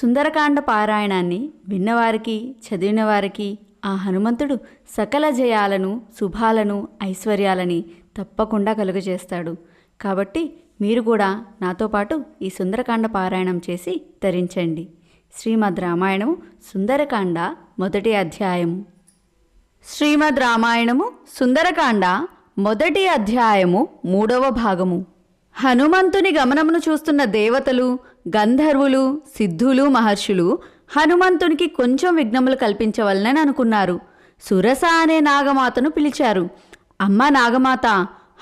సుందరకాండ పారాయణాన్ని విన్నవారికి చదివిన వారికి ఆ హనుమంతుడు సకల జయాలను శుభాలను ఐశ్వర్యాలని తప్పకుండా కలుగజేస్తాడు. కాబట్టి మీరు కూడా నాతో పాటు ఈ సుందరకాండ పారాయణం చేసి తరించండి. శ్రీమద్ రామాయణము సుందరకాండ మొదటి అధ్యాయము శ్రీమద్ రామాయణము సుందరకాండ మొదటి అధ్యాయము మూడవ భాగము. హనుమంతుని గమనమును చూస్తున్న దేవతలు గంధర్వులు సిద్ధులు మహర్షులు హనుమంతునికి కొంచెం విఘ్నములు కల్పించవలనని అనుకున్నారు. సురస అనే నాగమాతను పిలిచారు. అమ్మ నాగమాత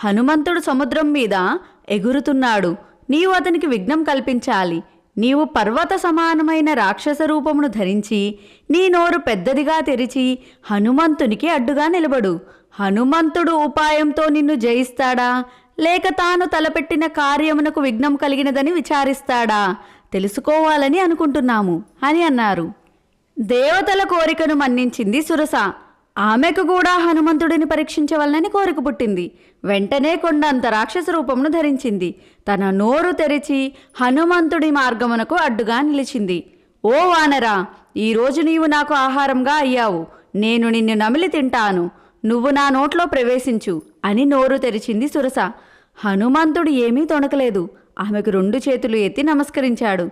హనుమంతుడు సముద్రం మీద ఎగురుతున్నాడు. నీవు అతనికి విఘ్నం కల్పించాలి. నీవు పర్వత సమానమైన రాక్షస రూపమును ధరించి నీ నోరు పెద్దదిగా తెరిచి హనుమంతునికి అడ్డుగా నిలబడు. హనుమంతుడు ఉపాయంతో నిన్ను జయిస్తాడా? లేక తాను తలపెట్టిన కార్యమునకు విఘ్నం కలిగినదని విచారిస్తాడా? తెలుసుకోవాలని అనుకుంటున్నాము అని అన్నారు. దేవతల కోరికను మన్నించింది సురస. ఆమెకు కూడా హనుమంతుడిని పరీక్షించవలనని కోరిక పుట్టింది. వెంటనే కొండంత రాక్షస రూపమును ధరించింది. తన నోరు తెరిచి హనుమంతుడి మార్గమునకు అడ్డుగా నిలిచింది. ఓ వానరా ఈరోజు నీవు నాకు ఆహారంగా అయ్యావు. నేను నిన్ను నమిలి తింటాను. నువ్వు నా నోట్లో ప్రవేశించు అని నోరు తెరిచింది సురస. హనుమంతుడు ఏమీ తొణకలేదు. ఆమెకు రెండు చేతులు ఎత్తి నమస్కరించాడు.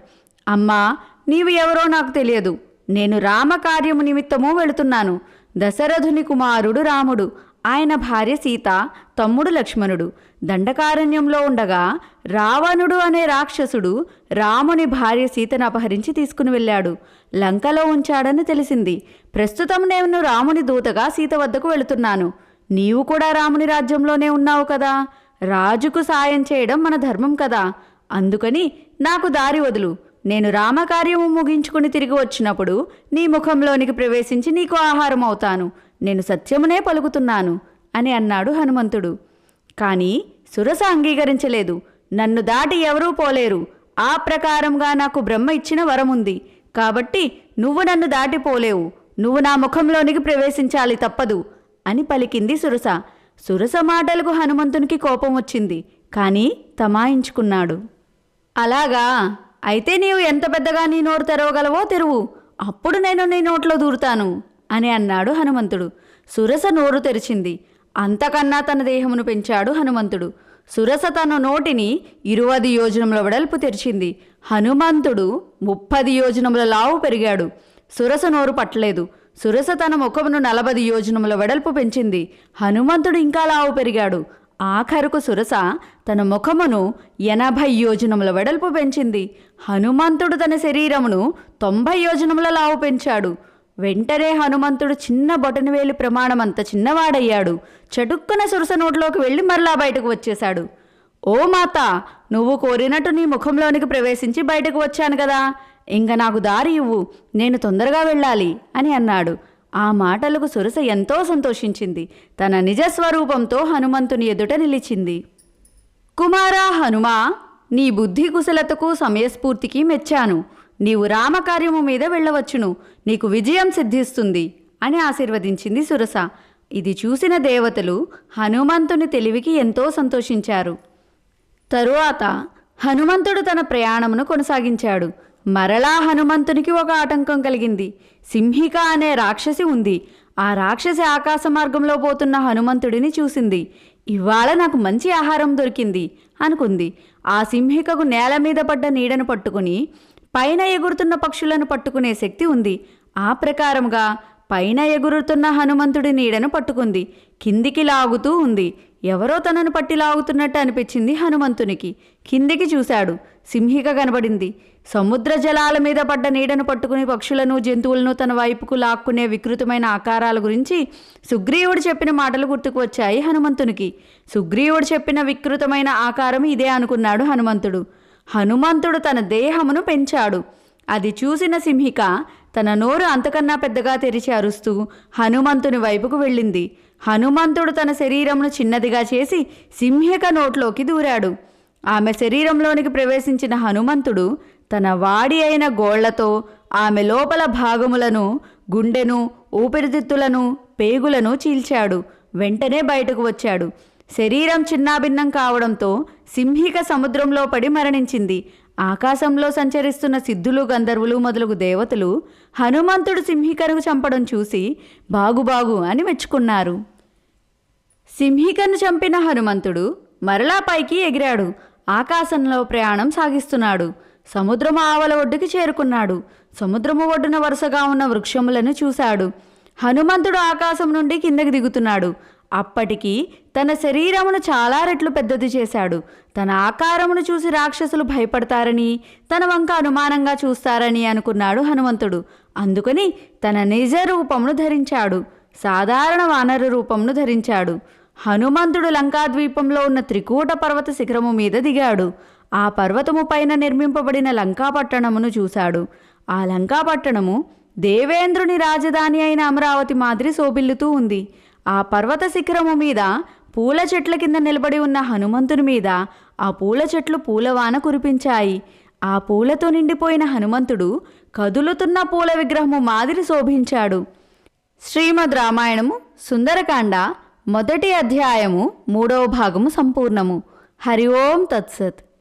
అమ్మా నీవు ఎవరో నాకు తెలియదు. నేను రామకార్యము నిమిత్తము వెళుతున్నాను. దశరథుని కుమారుడు రాముడు. ఆయన భార్య సీత తమ్ముడు లక్ష్మణుడు. దండకారణ్యంలో ఉండగా రావణుడు అనే రాక్షసుడు రాముని భార్య సీతను అపహరించి తీసుకుని వెళ్ళాడు. లంకలో ఉంచాడని తెలిసింది. ప్రస్తుతం నేను రాముని దూతగా సీత వద్దకు వెళుతున్నాను. నీవు కూడా రాముని రాజ్యంలోనే ఉన్నావు కదా. రాజుకు సాయం చేయడం మన ధర్మం కదా. అందుకని నాకు దారి వదులు. నేను రామకార్యము ముగించుకుని తిరిగి వచ్చినప్పుడు నీ ముఖంలోనికి ప్రవేశించి నీకు ఆహారం అవుతాను నేను సత్యమునే పలుకుతున్నాను అని అన్నాడు హనుమంతుడు. కానీ సురస అంగీకరించలేదు. నన్ను దాటి ఎవరూ పోలేరు. ఆ ప్రకారంగా నాకు బ్రహ్మ ఇచ్చిన వరం ఉంది కాబట్టి నువ్వు నన్ను దాటిపోలేవు నువ్వు నా ముఖంలోనికి ప్రవేశించాలి తప్పదు అని పలికింది సురస. సురస మాటలకు హనుమంతునికి కోపం వచ్చింది. కానీ తమాయించుకున్నాడు. అలాగా? అయితే నీవు ఎంత పెద్దగా నీ నోరు తెరవగలవో తెరువు. అప్పుడు నేను నీ నోట్లో దూరుతాను అని అన్నాడు హనుమంతుడు. సురస నోరు తెరిచింది. అంతకన్నా తన దేహమును పెంచాడు హనుమంతుడు. సురస తన నోటిని ఇరువది యోజనముల వెడల్పు తెరిచింది. హనుమంతుడు ముప్పది యోజనముల లావు పెరిగాడు. సురస నోరు పట్టలేదు. సురస తన ముఖమును నలభది యోజనముల వెడల్పు పెంచింది. హనుమంతుడు ఇంకా లావు పెరిగాడు. ఆఖరుకు సురస తన ముఖమును ఎనభై యోజనముల వెడల్పు పెంచింది. హనుమంతుడు తన శరీరమును తొంభై యోజనముల లావు పెంచాడు. వెంటనే హనుమంతుడు చిన్న బొటనవేలి ప్రమాణమంత చిన్నవాడయ్యాడు. చటుక్కున సురస నోట్లోకి వెళ్ళి మరలా బయటకు వచ్చేశాడు. ఓ మాత నువ్వు కోరినట్టు నీ ముఖంలోనికి ప్రవేశించి బయటకు వచ్చాను కదా. ఇంక నాకు దారి ఇవ్వు. నేను తొందరగా వెళ్ళాలి అని అన్నాడు. ఆ మాటలకు సురస ఎంతో సంతోషించింది. తన నిజస్వరూపంతో హనుమంతుని ఎదుట నిలిచింది. కుమారా హనుమా నీ బుద్ధి కుశలతకు సమయస్ఫూర్తికి మెచ్చాను. నీవు రామకార్యము మీద వెళ్ళవచ్చును. నీకు విజయం సిద్ధిస్తుంది అని ఆశీర్వదించింది సురస. ఇది చూసిన దేవతలు హనుమంతుని తెలివికి ఎంతో సంతోషించారు. తరువాత హనుమంతుడు తన ప్రయాణమును కొనసాగించాడు. మరలా హనుమంతునికి ఒక ఆటంకం కలిగింది. సింహిక అనే రాక్షసి ఉంది. ఆ రాక్షసి ఆకాశ మార్గంలో పోతున్న హనుమంతుడిని చూసింది. ఇవాళ నాకు మంచి ఆహారం దొరికింది అనుకుంది. ఆ సింహికకు నేల మీద పడ్డ నీడను పట్టుకుని పైన ఎగురుతున్న పక్షులను పట్టుకునే శక్తి ఉంది. ఆ ప్రకారంగా పైన ఎగురుతున్న హనుమంతుడి నీడను పట్టుకుంది. కిందికి లాగుతూ ఉంది. ఎవరో తనను పట్టి లాగుతున్నట్టు అనిపించింది హనుమంతునికి. కిందికి చూశాడు. సింహిక కనబడింది. సముద్ర జలాల మీద పడ్డ నీడను పట్టుకుని పక్షులను జంతువులను తన వైపుకు లాక్కునే వికృతమైన ఆకారాల గురించి సుగ్రీవుడు చెప్పిన మాటలు గుర్తుకు వచ్చాయి హనుమంతునికి. సుగ్రీవుడు చెప్పిన వికృతమైన ఆకారం ఇదే అనుకున్నాడు హనుమంతుడు. హనుమంతుడు తన దేహమును పెంచాడు. అది చూసిన సింహిక తన నోరు అంతకన్నా పెద్దగా తెరిచి అరుస్తూ హనుమంతుని వైపుకు వెళ్ళింది. హనుమంతుడు తన శరీరమును చిన్నదిగా చేసి సింహిక నోట్లోకి దూరాడు. ఆమె శరీరంలోనికి ప్రవేశించిన హనుమంతుడు తన వాడి అయిన గోళ్ళతో ఆమె లోపల భాగములను గుండెను ఊపిరితిత్తులను పేగులను చీల్చాడు. వెంటనే బయటకు వచ్చాడు. శరీరం చిన్నాభిన్నం కావడంతో సింహిక సముద్రంలో పడి మరణించింది. ఆకాశంలో సంచరిస్తున్న సిద్ధులు గంధర్వులు మొదలగు దేవతలు హనుమంతుడు సింహికను చంపడం చూసి బాగుబాగు అని మెచ్చుకున్నారు. సింహికను చంపిన హనుమంతుడు మరలా పైకి ఎగిరాడు. ఆకాశంలో ప్రయాణం సాగిస్తున్నాడు. సముద్రము ఆవల ఒడ్డుకి చేరుకున్నాడు. సముద్రము ఒడ్డున వరుసగా ఉన్న వృక్షములను చూశాడు. హనుమంతుడు ఆకాశం నుండి కిందకి దిగుతున్నాడు. అప్పటికి తన శరీరమును చాలా రెట్లు పెద్దది చేశాడు. తన ఆకారమును చూసి రాక్షసులు భయపడతారని తన వంక అనుమానంగా చూస్తారని అనుకున్నాడు హనుమంతుడు. అందుకని తన నిజ రూపమును ధరించాడు. సాధారణ వానర రూపమును ధరించాడు. హనుమంతుడు లంకాద్వీపంలో ఉన్న త్రికూట పర్వత శిఖరము మీద దిగాడు. ఆ పర్వతము పైన నిర్మింపబడిన లంకాపట్టణమును చూశాడు. ఆ లంకాపట్టణము దేవేంద్రుని రాజధాని అయిన అమరావతి మాదిరి శోభిల్లుతూ ఉంది. ఆ పర్వత శిఖరము మీద పూల చెట్ల కింద నిలబడి ఉన్న హనుమంతుని మీద ఆ పూల చెట్లు పూలవాన కురిపించాయి. ఆ పూలతో నిండిపోయిన హనుమంతుడు కదులుతున్న పూల విగ్రహము మాదిరి శోభించాడు. శ్రీమద్ రామాయణము సుందరకాండ మొదటి అధ్యాయము మూడవ భాగము సంపూర్ణము. హరి ఓం తత్సత్.